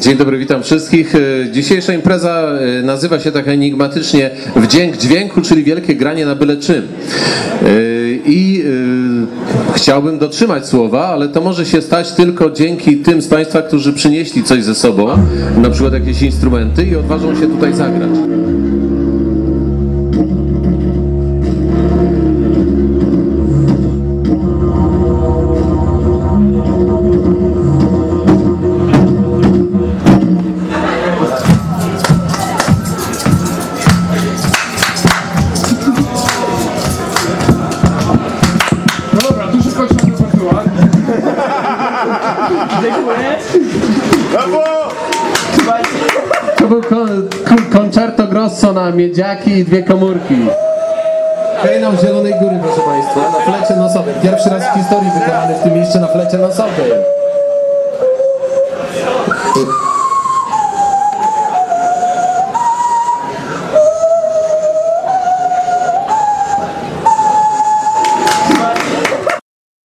Dzień dobry, witam wszystkich. E, Dzisiejsza impreza e, nazywa się tak enigmatycznie Wdzięk Dźwięku, czyli wielkie granie na byle czym. E, I chciałbym dotrzymać słowa, ale to może się stać tylko dzięki tym z Państwa, którzy przynieśli coś ze sobą, na przykład jakieś instrumenty i odważą się tutaj zagrać. Brawo! To był kon, koncerto grosso na miedziaki i dwie komórki. Hejnał Zielonej Góry, proszę Państwa, na flecie nosowej. Pierwszy raz w historii wykonany w tym mieście na flecie nosowej.